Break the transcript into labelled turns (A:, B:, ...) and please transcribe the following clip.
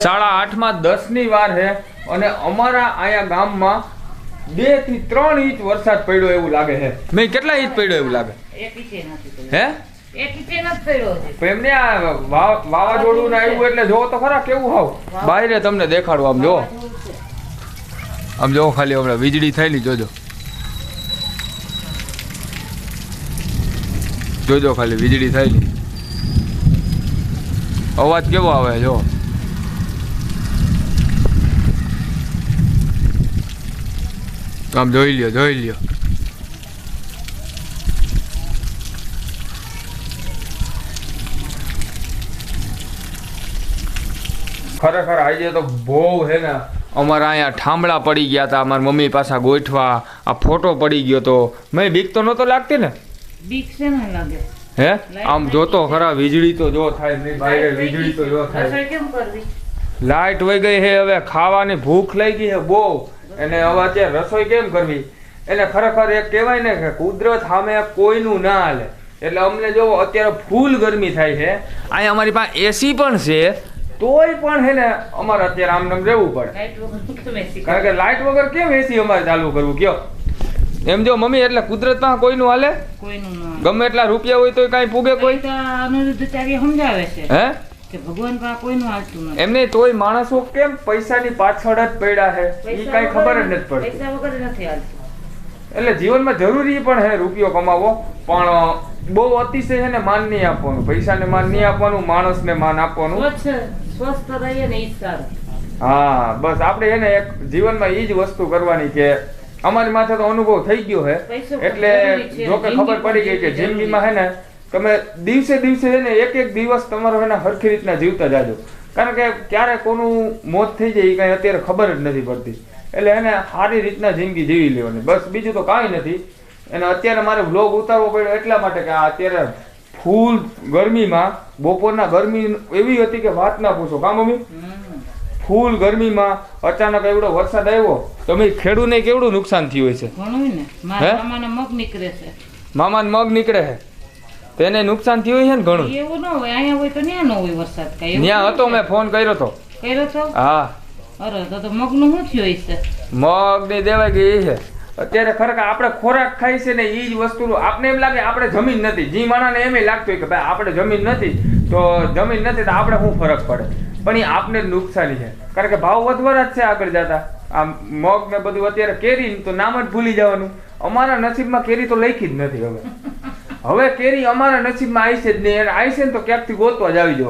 A: સાડા આઠમાં દસની વાર છે અને અમારા અહીંયા ગામમાં બેથી ત્રણ ઇંચ વરસાદ પડ્યો એવું લાગે છે મેં કેટલા ઇંચ પડ્યો એવું લાગે. હે? એમને આ વાવાઝોડું ને આવ્યું એટલે જોવો તો ખરા કેવું હાવ. બાયરે તમને દેખાડું આમ જોવો. આમ જોવો ખાલી હમણાં વીજળી થયેલી જોજો. જોજો ખાલી વીજળી થયેલી. અવાજ કેવો આવે જો આમ જોઈ લ્યો જોઈ લ્યો ખરેખર આજે તો બહુ હે ને અમારા અહીંયા ઠામડા પડી ગયા હતા અમારા મમ્મી પાછા ગોઠવા આ ફોટો પડી ગયો તો. મેં બીક તો નહોતો લાગતી ને?
B: બીક છે ને લાગે.
A: હે? આમ જોતો ખરા વીજળી તો જો થાય નહીં બાયરે વીજળી તો જો થાય.
B: રસોઈ કેમ કરવી?
A: લાઈટ વહી ગઈ હે હવે ખાવાની ભૂખ લઈ ગઈ હે બહુ. અને હવે અત્યારે રસોઈ કેમ કરવી? એટલે ખરેખર એક કહેવાય ને કે કુદરત સામે કોઈનું ના હાલે. એટલે અમને જો અત્યારે ફૂલ ગરમી થાય છે અહીંયા અમારી પાસે એસી પણ છે તોય પણ હે ને અમારે અત્યારે આમ નામ રહેવું પડે. કારણ કે લાઇટ વગર કેમ એસી અમારે ચાલુ કરવું? કયો? એમ જો મમ્મી એટલે કુદરતમાં કોઈનું હાલે?
B: કોઈનું
A: ગમે એટલા રૂપિયા હોય તો કાંઈ પૂગે કોઈ?
B: તો સમજાવે છે.
A: હે?
B: કે ભગવાન પાસે કોઈનું હાલતું નથી.
A: એમને તોય માણસો કેમ પૈસાની પાછળ જ પડ્યા છે? એ
B: પૈસા
A: ખબર જ નથી પડતી.
B: પૈસા વગર નથી હાલતું.
A: એટલે જીવનમાં જરૂરી પણ હે રૂપિયો કમાવો પણ બહુ અતિશય છે ને માન નહીં આપવાનું. પૈસાને માન નહીં આપવાનું માણસને માન આપવાનું.
B: સ્વસ્થ રહીએ ને સારું.
A: હા બસ આપણે એને એક જીવનમાં એ જ વસ્તુ કરવાની કે અમારી માથે તો અનુભવ થઈ ગયો છે. એટલે જો કે ખબર પડી ગઈ કે જિંદગીમાં હે ને તમે દિવસે દિવસે છે ને એક એક દિવસ તમારો એને સરખી હરખી રીતના જીવતા જાજો. કારણ કે ક્યારે કોનું મોત થઈ જાય એ કાંઈ અત્યારે ખબર જ નથી પડતી. એટલે એને સારી રીતના જિંદગી જીવી લેવાની. બસ બીજું તો કાંઈ નથી. અને અત્યારે મારે વ્લોગ ઉતારવો પડ્યો એટલા માટે કે આ અત્યારે ફૂલ ગરમીમાં બપોરના ગરમી એવી હતી કે વાત ના પૂછો. કા મમ્મી? ફૂલ ગરમીમાં અચાનક એવડો વરસાદ આવ્યો તો મેં ખેડૂને કેવડું નુકસાન થયું છે?
B: મામાના મગ નીકળે છે.
A: મામાને મગ નીકળે છે? તેને નુકસાન થયું છે ને ઘણું.
B: એવું ન હોય અહીંયા હોય તો ન્યા ન હોય વરસાદ કાંઈ
A: ન્યા હતો મેં ફોન કર્યો તો.
B: કર્યો તો?
A: હા.
B: અરે તો તો મગનું શું થયું
A: છે મગની દેવાઈ ગઈ છે અત્યારે ખરેખર આપણે ખોરાક ખાઈ છે ને એ જ વસ્તુ આપણે એમ લાગે આપણે જમીન નથી. જી માણાને એમ લાગતું કે ભાઈ આપણે જમીન નથી તો જમીન નથી તો આપણે શું ફરક પડે? પણ એ આપને નુકસાની છે. કારણ કે ભાવ વધવાના જ છે આગળ જતા. આ મગ ને બધું અત્યારે કેરી તો નામ જ ભૂલી જવાનું. અમારા નસીબમાં કેરી તો લખી જ નથી હવે. હવે કેરી અમારા નસીબમાં આવી છે જ નહીં. આવી છે ને તો ક્યાંકથી ગોતવા જ આવી જવા.